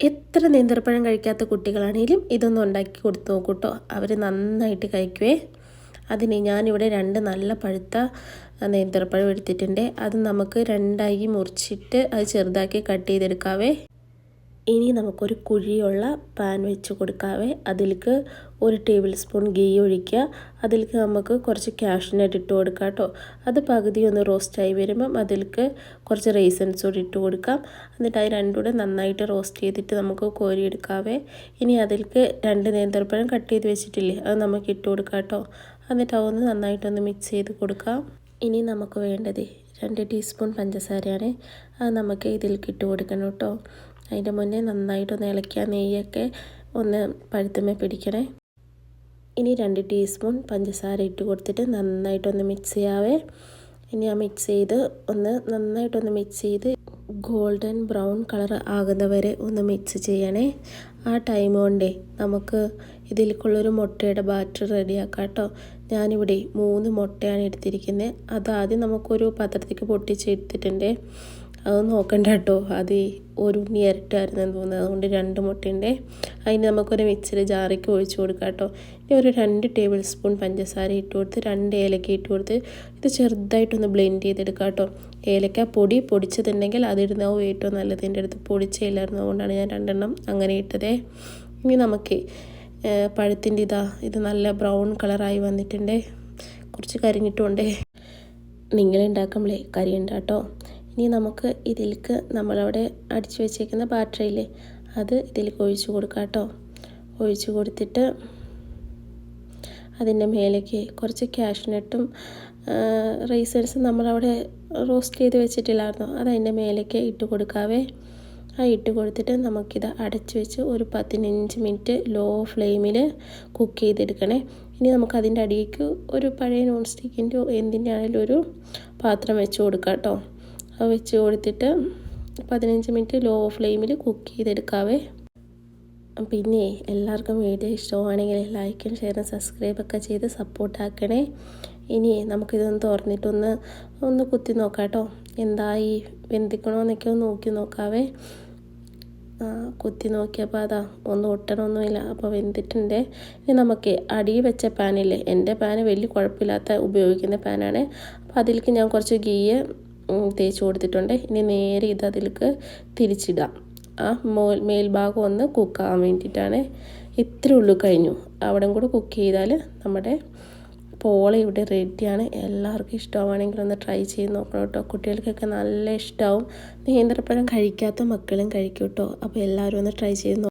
എത്ര നേന്ത്രപ്പഴം കഴിക്കാത്ത കുട്ടികളാണെങ്കിലും ഇതൊന്നും ഉണ്ടാക്കി കൊടുത്തു നോക്കൂട്ടോ. അവർ നന്നായിട്ട് കഴിക്കുവേ. അതിന് ഞാനിവിടെ രണ്ട് നല്ല പഴുത്ത നേന്ത്രപ്പഴം എടുത്തിട്ടുണ്ട്. അത് നമുക്ക് രണ്ടായി മുറിച്ചിട്ട് അത് ചെറുതാക്കി കട്ട് ചെയ്തെടുക്കാവേ. ഇനി നമുക്കൊരു കുഴിയുള്ള പാൻ വെച്ച് കൊടുക്കാവേ. അതിലേക്ക് ഒരു ടേബിൾ സ്പൂൺ ഗീ ഒഴിക്കുക. അതിലേക്ക് നമുക്ക് കുറച്ച് കാഷ്നട്ട് ഇട്ട് കൊടുക്കാം കേട്ടോ അത് പകുതി ഒന്ന് റോസ്റ്റായി വരുമ്പം അതിലേക്ക് കുറച്ച് റേസൻസ് കൂടി ഇട്ട് കൊടുക്കാം. എന്നിട്ട് അത് രണ്ടുകൂടെ നന്നായിട്ട് റോസ്റ്റ് ചെയ്തിട്ട് നമുക്ക് കോരി എടുക്കാവേ. ഇനി അതിലേക്ക് രണ്ട് നേന്ത്രപ്പഴം കട്ട് ചെയ്ത് വെച്ചിട്ടില്ലേ അത് നമുക്ക് ഇട്ട് കൊടുക്കാം കേട്ടോ എന്നിട്ട് അതൊന്ന് നന്നായിട്ടൊന്ന് മിക്സ് ചെയ്ത് കൊടുക്കാം. ഇനി നമുക്ക് വേണ്ടത് രണ്ട് ടീസ്പൂൺ പഞ്ചസാരയാണ്. അത് നമുക്ക് ഇതിലേക്ക് ഇട്ട് കൊടുക്കണം കേട്ടോ അതിന്റെ മുന്നേ നന്നായിട്ടൊന്ന് ഇളക്കിയ നെയ്യൊക്കെ ഒന്ന് പഴുത്തമേ പിടിക്കണേ. ഇനി രണ്ട് ടീസ്പൂൺ പഞ്ചസാര ഇട്ട് കൊടുത്തിട്ട് നന്നായിട്ടൊന്ന് മിക്സ് ചെയ്യാവേ. ഇനി ആ മിക്സ് ചെയ്ത് ഒന്ന് നന്നായിട്ടൊന്ന് മിക്സ് ചെയ്ത് ഗോൾഡൻ ബ്രൗൺ കളർ ആകുന്നവരെ ഒന്ന് മിക്സ് ചെയ്യണേ. ആ ടൈം കൊണ്ടേ നമുക്ക് ഇതിലേക്കുള്ളൊരു മുട്ടയുടെ ബാറ്റർ റെഡിയാക്കാം കേട്ടോ ഞാനിവിടെ മൂന്ന് മുട്ടയാണ് എടുത്തിരിക്കുന്നത് അതാദ്യം നമുക്കൊരു പാത്രത്തേക്ക് പൊട്ടിച്ചെടുത്തിട്ടുണ്ട് അത് നോക്കണ്ട കേട്ടോ. അത് ഒരു ഉണ്ണി ഇരട്ടായിരുന്നു തോന്നുന്നത് അതുകൊണ്ട് രണ്ട് മുട്ടയുണ്ട്. അതിന് നമുക്കൊരു മിക്സർ ജാറിക്ക് ഒഴിച്ച് കൊടുക്കാം കേട്ടോ. ഇനി ഒരു രണ്ട് ടേബിൾ സ്പൂൺ പഞ്ചസാര ഇട്ട് കൊടുത്ത് രണ്ട് ഏലക്ക ഇട്ട് കൊടുത്ത് ഇത് ചെറുതായിട്ടൊന്ന് ബ്ലെൻഡ് ചെയ്തെടുക്കാം കേട്ടോ. ഏലക്ക പൊടി പൊടിച്ചതുണ്ടെങ്കിൽ അതിടുന്നാവും ഏറ്റവും നല്ലത്. എന്റെ അടുത്ത് പൊടിച്ചില്ലായിരുന്നു അതുകൊണ്ടാണ് ഞാൻ രണ്ടെണ്ണം അങ്ങനെ ഇട്ടതേ. ഇനി നമുക്ക് പഴത്തിന്റെ ഇതാ ഇത് നല്ല ബ്രൗൺ കളറായി വന്നിട്ടുണ്ട്. കുറച്ച് കരിഞ്ഞിട്ടുണ്ട് നിങ്ങളുണ്ടാക്കുമ്പോഴേ കറി കേട്ടോ. ഇനി നമുക്ക് ഇതിലേക്ക് നമ്മളവിടെ അടിച്ചു വെച്ചേക്കുന്ന ബാറ്ററിയില്ലേ അത് ഇതിലേക്ക് ഒഴിച്ചു കൊടുക്കാം കേട്ടോ. ഒഴിച്ചു കൊടുത്തിട്ട് അതിന്റെ മേലേക്ക് കുറച്ച് കാഷ്നട്ടും റൈസൻസും നമ്മളവിടെ റോസ്റ്റ് ചെയ്ത് വെച്ചിട്ടില്ലായിരുന്നു? അത് അതിന്റെ മേലേക്ക് ഇട്ട് കൊടുക്കാവേ. ആ ഇട്ട് കൊടുത്തിട്ട് നമുക്കിത് അടച്ച് വെച്ച് ഒരു പതിനഞ്ച് മിനിറ്റ് ലോ ഫ്ലെയിമിൽ കുക്ക് ചെയ്തെടുക്കണേ. ഇനി നമുക്ക് അതിന്റെ അടിയിലേക്ക് ഒരു പഴയ നോൺ സ്റ്റിക്കിന്റെ എന്തിന്റെ ആണെങ്കിലും ഒരു പാത്രം വെച്ച് കൊടുക്കാം കേട്ടോ. വെച്ച് കൊടുത്തിട്ട് പതിനഞ്ച് മിനിറ്റ് ലോ ഫ്ലെയിമിൽ കുക്ക് ചെയ്തെടുക്കാവേ. പിന്നെ എല്ലാവർക്കും വീഡിയോ ഇഷ്ടമാണെങ്കിൽ ലൈക്കും ഷെയറും സബ്സ്ക്രൈബൊക്കെ ചെയ്ത് സപ്പോർട്ടാക്കണേ ഇനി നമുക്കിതൊന്ന് തുറന്നിട്ടൊന്ന് ഒന്ന് കുത്തി നോക്കാം കേട്ടോ എന്തായി വെന്തിക്കണോ എന്നൊക്കെ ഒന്ന് നോക്കി നോക്കാവേ. കുത്തി നോക്കിയപ്പോൾ അതാ ഒന്ന് ഒട്ടണമൊന്നുമില്ല അപ്പോൾ വെന്തിട്ടുണ്ട്. ഇനി നമുക്ക് അടി വെച്ച പാനില്ലേ? എന്റെ പാന് വലിയ കുഴപ്പമില്ലാത്ത ഉപയോഗിക്കുന്ന പാനാണ്. അപ്പോൾ അതിലേക്ക് ഞാൻ കുറച്ച് ഗീയ് തേച്ച് കൊടുത്തിട്ടുണ്ട്. ഇനി നേരെ ഇത് അതിലേക്ക് തിരിച്ചിടാം ആ മോൽ മേൽഭാഗം ഒന്ന് കുക്കാകാൻ വേണ്ടിയിട്ടാണ്. ഇത്ര ഉള്ളു കഴിഞ്ഞു. അവിടെ കൂടെ കുക്ക് ചെയ്താൽ നമ്മുടെ പോള ഇവിടെ റെഡിയാണ്. എല്ലാവർക്കും ഇഷ്ടമാണെങ്കിൽ ഒന്ന് ട്രൈ ചെയ്ത് നോക്കണം കേട്ടോ. കുട്ടികൾക്കൊക്കെ നല്ല ഇഷ്ടമാവും നേന്ത്രപ്പഴം കഴിക്കാത്ത മക്കളും കഴിക്കും കേട്ടോ. അപ്പോൾ എല്ലാവരും ഒന്ന് ട്രൈ ചെയ്ത്